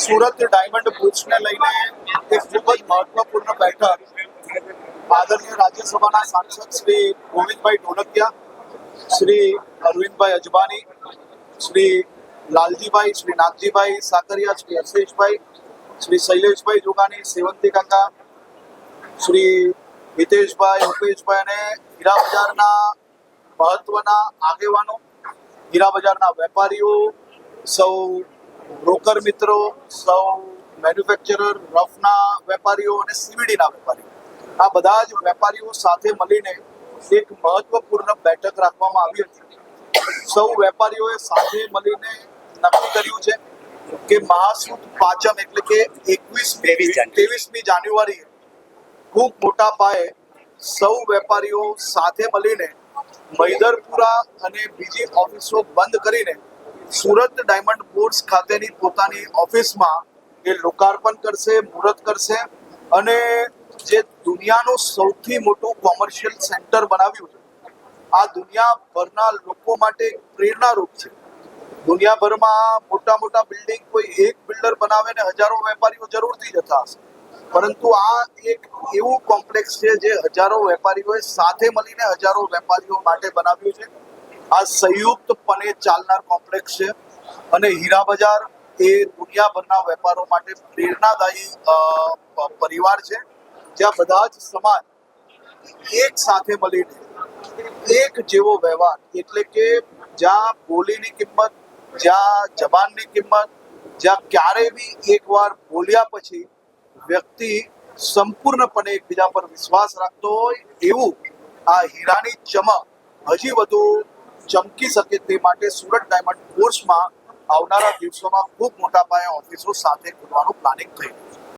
Surat diamond બુટ્સને લઈને એક ખૂબ જ મહત્વપૂર્ણ બેઠક આદરણીય રાજ્યસભાના સાંસદ શ્રી ગોવિંદભાઈ ઢોલકિયા, શ્રી અરવિંદભાઈ અજબાની શ્રી લાલજીભાઈ, શ્રી નાથજીભાઈ સાકરિયા, શ્રી હર્ષેશભાઈ, શ્રી શૈલેષભાઈ જોગાની સેવંતી કાકા, શ્રી હિતેશભાઈ ઉપેશભાઈ અને હીરા બજારના મહત્વના આગેવાનો હીરા બજારના વેપારીઓ, સૌ બ્રોકર મિત્રો સૌ મેન્યુફેક્ચરર રફના વેપારીઓ અને સીવીડીના વેપારીઓ. આ બધા જ વેપારીઓ સાથે મળીને એક મહત્વપૂર્ણ બેઠક રાખવામાં આવી હતી. સૌ વેપારીઓએ સાથે મળીને નક્કી કર્યું છે કે મહાસુદ પાંચમ એટલે કે એકવીસ ત્રેવીસમી જાન્યુઆરી. ખૂબ મોટા પાયે સૌ વેપારીઓ સાથે મળીને મૈદરપુરા અને બીજી ઓફિસો બંધ કરીને સુરત ડાયમંડ બોર્ડ્સ ખાતેની પોતાની ઓફિસમાં એ લોકાર્પણ કરશે, મુહૂર્ત કરશે અને જે દુનિયાનું સૌથી મોટું કોમર્શિયલ સેન્ટર બનાવ્યું છે, આ દુનિયાભરના લોકો માટે પ્રેરણારૂપ છે. દુનિયાભરમાં મોટા મોટા બિલ્ડિંગ કોઈ એક બિલ્ડર બનાવે ને હજારો વેપારીઓ જરૂરથી જતા હશે. પરંતુ આ એક એવું કોમ્પ્લેક્સ છે જે હજારો વેપારીઓએ સાથે મળીને હજારો વેપારીઓ માટે બનાવ્યું છે. આ સંયુક્તપણે ચાલનાર કોમ્પ્લેક્સ છે અને હીરા બજાર એ દુનિયાભરના વેપારો માટે પ્રેરણાદાયી પરિવાર છે. જ્યાં બધા જ સમાજ એક સાથે મળીને એક જેવો વ્યવહાર. એટલે કે જ્યાં બોલીની કિંમત, જ્યાં જબાનની કિંમત, જ્યાં ક્યારે બી એકવાર બોલ્યા પછી વ્યક્તિ સંપૂર્ણપણે એકબીજા પર વિશ્વાસ રાખતો હોય એવું આ હીરાની ચમક હજી વધુ ચમકી શકે તે માટે સુરત ડાયમંડ કોર્સમાં આવનારા દિવસોમાં ખૂબ મોટા પાયે ઓફિસો સાથે ખોલવાનું પ્લાનિંગ થઈ રહ્યું છે